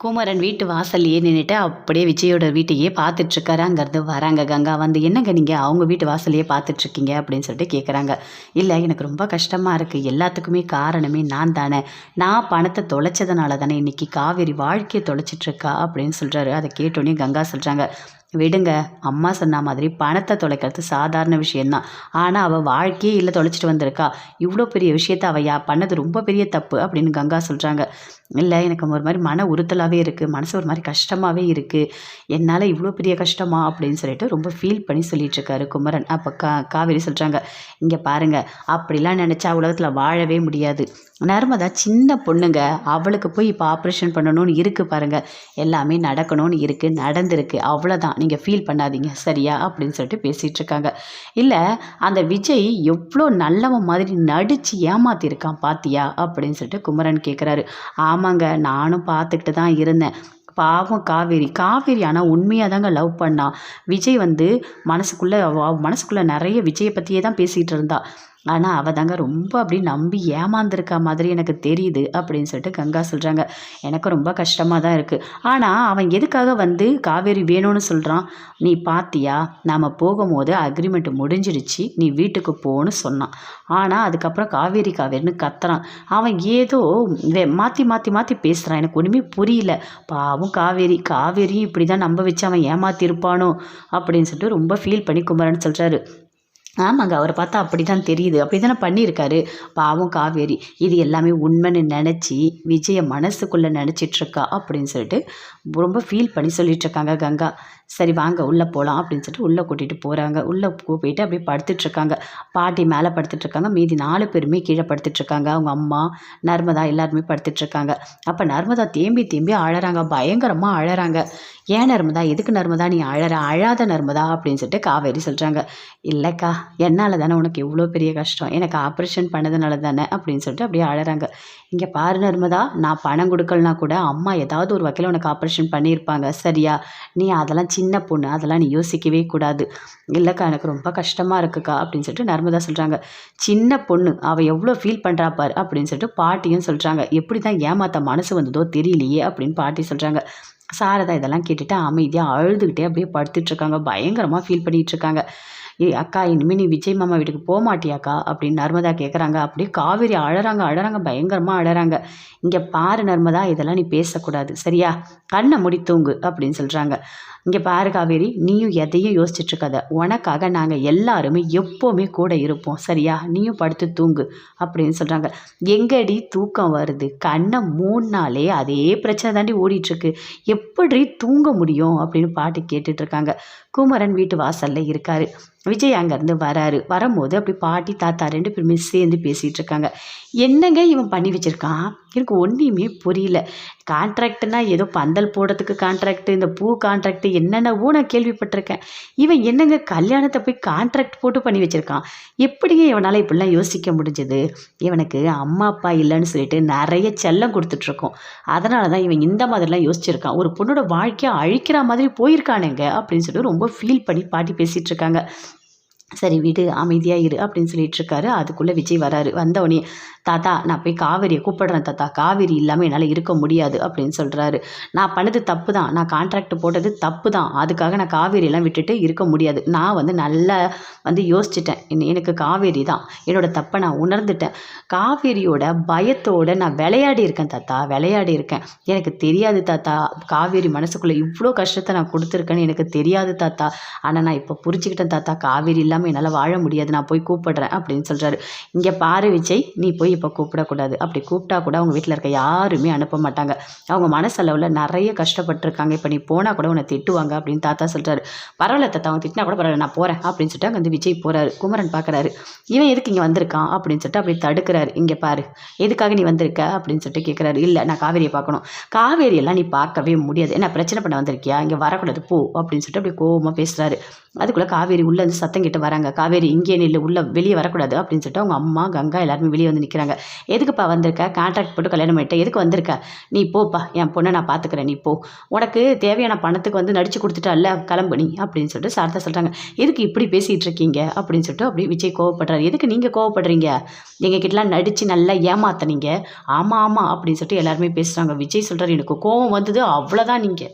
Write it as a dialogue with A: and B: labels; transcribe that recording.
A: குமரன் வீட்டு வாசல்லையே நின்றுட்டு அப்படியே விஜயோட வீட்டையே பார்த்துட்ருக்காரு. அங்கேருந்து வராங்க. கங்கா வந்து என்னங்க நீங்கள் அவங்க வீட்டு வாசல்லையே பார்த்துட்ருக்கீங்க? அப்படின்னு சொல்லிட்டு கேட்குறாங்க இல்லை எனக்கு ரொம்ப கஷ்டமாக இருக்குது எல்லாத்துக்குமே காரணமே நான் தானே. நான் பணத்தை தொலைச்சதுனால தானே இன்றைக்கி காவேரி வாழ்க்கையை தொலைச்சிட்ருக்கா? அப்படின்னு சொல்கிறாரு அதை கேட்டோன்னே கங்கா சொல்கிறாங்க விடுங்க. அம்மா சொன்ன மாதிரி பணத்தை தொலைக்கிறது சாதாரண விஷயந்தான் ஆனால் அவள் வாழ்க்கையே இல்லை தொலைச்சிட்டு வந்திருக்கா. இவ்வளோ பெரிய விஷயத்த அவள் யா பண்ணது ரொம்ப பெரிய தப்பு. அப்படின்னு கங்கா சொல்கிறாங்க இல்லை எனக்கு ஒரு மாதிரி மன உறுத்தலாகவே இருக்குது மனசு ஒரு மாதிரி கஷ்டமாகவே இருக்குது என்னால் இவ்வளோ பெரிய கஷ்டமா? அப்படின்னு சொல்லிட்டு ரொம்ப ஃபீல் பண்ணி சொல்லிட்டு குமரன். அப்போ கா காவேரி சொல்கிறாங்க இங்கே பாருங்கள் அப்படிலாம் நினச்சா உலகத்தில் வாழவே முடியாது. நர்மதா சின்ன பொண்ணுங்க அவளுக்கு போய் இப்போ ஆப்ரேஷன் பண்ணணும்னு இருக்குது பாருங்கள் எல்லாமே நடக்கணும்னு இருக்குது நடந்திருக்கு அவ்வளோதான் நீங்கள் ஃபீல் பண்ணாதீங்க சரியா? அப்படின்னு சொல்லிட்டு பேசிகிட்டு இருக்காங்க இல்லை அந்த விஜய் எவ்வளோ நல்லவன் மாதிரி நடித்து ஏமாத்திருக்கான் பாத்தியா? அப்படின்னு சொல்லிட்டு குமரன் கேட்குறாரு ஆமாங்க நானும் பார்த்துக்கிட்டு தான் இருந்தேன். பாவம் காவேரி. காவேரி ஆனால் உண்மையாக தாங்க லவ் பண்ணா. விஜய் வந்து மனசுக்குள்ளே மனசுக்குள்ளே நிறைய விஜயை பற்றியே தான் பேசிகிட்டு இருந்தா. ஆனால் அவள் தாங்க ரொம்ப அப்படி நம்பி ஏமாந்துருக்கா மாதிரி எனக்கு தெரியுது அப்படின்னு சொல்லிட்டு கங்கா சொல்கிறாங்க எனக்கு ரொம்ப கஷ்டமாக தான் இருக்குது ஆனால் அவன் எதுக்காக வந்து காவேரி வேணும்னு சொல்கிறான் நீ பாத்தியா? நாம் போகும்போது அக்ரிமெண்ட் முடிஞ்சிடுச்சு. நீ வீட்டுக்கு போன்னு சொன்னான். ஆனால் அதுக்கப்புறம் காவேரி காவேரின்னு கத்துறான். அவன் ஏதோ வே- மாற்றி மாற்றி மாற்றி பேசுகிறான் எனக்கு ஒன்றுமே புரியல. பாவம் காவேரி. காவேரியும் இப்படி தான் நம்ப வச்சு அவன் ஏமாத்திருப்பானோ அப்படின்னு சொல்லிட்டு ரொம்ப ஃபீல் பண்ணி குமரன் சொல்கிறாரு ஆமாங்க அவரை பார்த்தா அப்படி தான் தெரியுது. அப்படி தானே பண்ணியிருக்காரு. பாவம் காவேரி இது எல்லாமே உண்மைன்னு நினச்சி விஜயை மனசுக்குள்ளே நினச்சிட்ருக்கா அப்படின்னு சொல்லிட்டு ரொம்ப ஃபீல் பண்ணி சொல்லிகிட்ருக்காங்க கங்கா. சரி வாங்க உள்ளே போகலாம் அப்படின்னு சொல்லிட்டு உள்ளே கூட்டிகிட்டு போகிறாங்க உள்ளே போயிட்டு அப்படியே படுத்துட்ருக்காங்க. பாட்டி மேலே படுத்துட்ருக்காங்க. மீதி நாலு பேருமே கீழே படுத்துட்ருக்காங்க. அவங்க அம்மா நர்மதா எல்லாருமே படுத்துட்ருக்காங்க. அப்போ நர்மதா தேம்பி தேம்பி அழகிறாங்க பயங்கரமாக அழகிறாங்க ஏன் நர்மதா? எதுக்கு நர்மதா? நீ அழற அழாத நர்மதா அப்படின்னு சொல்லிட்டு காவேரி சொல்கிறாங்க இல்லைக்கா என்னால் தானே உனக்கு இவ்வளோ பெரிய கஷ்டம்? எனக்கு ஆப்ரேஷன் பண்ணதுனால தானே அப்படின்னு சொல்லிட்டு அப்படியே அழறாங்க. இங்கே பாரு நர்மதா நான் பணம் கொடுக்கலனா கூட அம்மா ஏதாவது ஒரு வகையில் உனக்கு ஆப்ரேஷன் பண்ணியிருப்பாங்க. சரியா? நீ அதெல்லாம் சின்ன பொண்ணு அதெல்லாம் நீ யோசிக்கவே கூடாது. இல்லைக்கா எனக்கு ரொம்ப கஷ்டமாக இருக்குக்கா அப்படின்னு சொல்லிட்டு நர்மதா சொல்கிறாங்க சின்ன பொண்ணு அவள் எவ்வளோ ஃபீல் பண்ணுறா பாரு அப்படின்னு சொல்லிட்டு பாட்டியும் சொல்கிறாங்க எப்படி தான் ஏமாத்த மனசு வந்ததோ தெரியலையே அப்படின்னு பாட்டி சொல்கிறாங்க சாரதா இதெல்லாம் கேட்டுட்டு அமைதியாக அழுதுகிட்டே அப்படியே படுத்துட்டு இருக்காங்க. பயங்கரமாக ஃபீல் பண்ணிட்டு ஏய் அக்கா இனிமேல் நீ விஜய் மாமா வீட்டுக்கு போக மாட்டியாக்கா அப்படின்னு நர்மதா கேட்குறாங்க அப்படியே காவேரி அழறாங்க அழறாங்க பயங்கரமாக அழறாங்க. இங்கே பாரு நர்மதா இதெல்லாம் நீ பேசக்கூடாது. சரியா? கண்ணை முடி தூங்கு அப்படின்னு சொல்கிறாங்க இங்கே பாரு காவேரி நீயும் எதையும் யோசிச்சுட்டு இருக்காத. உனக்காக நாங்கள் எல்லாருமே எப்போவுமே கூட இருப்போம். சரியா? நீயும் படுத்து தூங்கு அப்படின்னு சொல்கிறாங்க எங்கடி தூக்கம் வருது? கண்ணை மூணுனாலே அதே பிரச்சனை தாண்டி ஓடிட்டுருக்கு. எப்படி தூங்க முடியும் அப்படின்னு பாட்டு கேட்டுட்ருக்காங்க குமரன் வீட்டு வாசலில் இருக்காரு. விஜய் அங்கேருந்து வராரு. வரும்போது அப்படி பாட்டி தாத்தா ரெண்டு பேருமே சேர்ந்து பேசிகிட்டு இருக்காங்க என்னங்க இவன் பண்ணி வச்சுருக்கான்? எனக்கு ஒன்றையுமே புரியல. கான்ட்ராக்ட்னா ஏதோ பந்தல் போடுறதுக்கு கான்ட்ராக்ட் இந்த பூ கான்ட்ராக்ட் என்னென்னவோ நான் கேள்விப்பட்டிருக்கேன். இவன் என்னங்க கல்யாணத்தை போய் கான்ட்ராக்ட் போட்டு பண்ணி வச்சுருக்கான்? எப்படிங்க இவனால் இப்படிலாம் யோசிக்க முடிஞ்சது? இவனுக்கு அம்மா அப்பா இல்லைன்னு சொல்லிட்டு நிறைய செல்லம் கொடுத்துட்ருக்கோம். அதனால தான் இவன் இந்த மாதிரிலாம் யோசிச்சிருக்கான். ஒரு பொண்ணோட வாழ்க்கையை அழிக்கிற மாதிரி போயிருக்கானுங்க அப்படின்னு சொல்லிட்டு ரொம்ப ஃபீல் பண்ணி பாட்டி பேசிகிட்டு இருக்காங்க சரி விடு அமைதியாக இரு அப்படின்னு சொல்லிட்டு இருக்காரு அதுக்குள்ளே விஜய் வராரு. வந்தவொடனே தாத்தா நான் போய் காவேரியை கூப்பிடுறேன் தாத்தா. காவேரி இல்லாமல் என்னால் இருக்க முடியாது அப்படின்னு சொல்கிறாரு நான் பண்ணது தப்பு தான் நான் கான்ட்ராக்ட் போட்டது தப்பு தான் அதுக்காக நான் காவேரியெல்லாம் விட்டுட்டு இருக்க முடியாது. நான் வந்து நல்லா வந்து யோசிச்சிட்டேன். எனக்கு காவேரி தான். என்னோடய தப்பை நான் உணர்ந்துட்டேன். காவேரியோட பயத்தோட நான் விளையாடி இருக்கேன் தாத்தா. விளையாடி இருக்கேன். எனக்கு தெரியாது தாத்தா. காவேரி மனசுக்குள்ளே இவ்வளோ கஷ்டத்தை நான் கொடுத்துருக்கேன்னு எனக்கு தெரியாது தாத்தா. ஆனால் நான் இப்போ புரிஞ்சுக்கிட்டேன் தாத்தா. காவேரி இல்லாமல் என்னால் வாழ முடியாது நான் போய் கூப்பிடுறேன் அப்படின்னு சொல்கிறாரு இங்கே பாரு விஜய் நீ போய் இப்போ கூப்பிடக்கூடாது. அப்படி கூப்பிட்டா கூட அவங்க வீட்டில் இருக்க யாருமே அனுப்ப மாட்டாங்க. அவங்க மனசளவில் நிறைய கஷ்டப்பட்டிருக்காங்க. இப்போ நீ போனால் கூட உன்னை திட்டுவாங்க அப்படின்னு தாத்தா சொல்கிறாரு பரவாயில்ல தாத்தா அவங்க திட்டினா கூட பரவாயில்ல நான் போகிறேன் அப்படின்னு சொல்லிட்டு அங்கே வந்து விஜய் போகிறாரு குமரன் பார்க்குறாரு இவன் எதுக்கு இங்கே வந்திருக்கான் அப்படின்னு சொல்லிட்டு அப்படி தடுக்கிறாரு. இங்கே பாரு எதுக்காக நீ வந்திருக்க அப்படின்னு சொல்லிட்டு கேட்குறாரு இல்லை நான் காவேரியை பார்க்கணும். காவேரியெல்லாம் நீ பார்க்கவே முடியாது. என்ன பிரச்சனை பண்ண வந்திருக்கியா? இங்கே வரக்கூடாது போ அப்படின்னு சொல்லிட்டு அப்படி கோபமாக பேசுகிறாரு அதுக்குள்ளே காவேரி உள்ளே வந்து சத்தம் கிட்ட வராங்க. காவேரி இங்கே நில்லு உள்ளே வெளியே வரக்கூடாது அப்படின்னு சொல்லிட்டு அவங்க அம்மா கங்கா எல்லாருமே வெளியே வந்து நிற்கிறாங்க எதுக்குப்பா வந்திருக்க? கான்ட்ராக்ட் போட்டு கல்யாணம் பண்ணிட்டேன் எதுக்கு வந்திருக்க? நீ போப்பா. என் பொண்ணை நான் பார்த்துக்கிறேன் நீ போ. உனக்கு தேவையான பணத்துக்கு வந்து நடிச்சு கொடுத்துட்டால? கிளம்பு நீ அப்படின்னு சொல்லிட்டு சாரதா சொல்கிறாங்க எதுக்கு இப்படி பேசிகிட்டு இருக்கீங்க? அப்படின்னு சொல்லிட்டு அப்படி விஜய் கோவப்படுறாரு. எதுக்கு நீங்கள் கோவப்படுறீங்க? எங்கள் கிட்டலாம் நடித்து நல்லா ஏமாத்துனீங்க. ஆமாம் ஆமாம் அப்படின்னு சொல்லிட்டு எல்லாருமே பேசுகிறாங்க விஜய் சொல்கிறார் எனக்கு கோவம் வந்தது அவ்வளோதான் நீங்கள்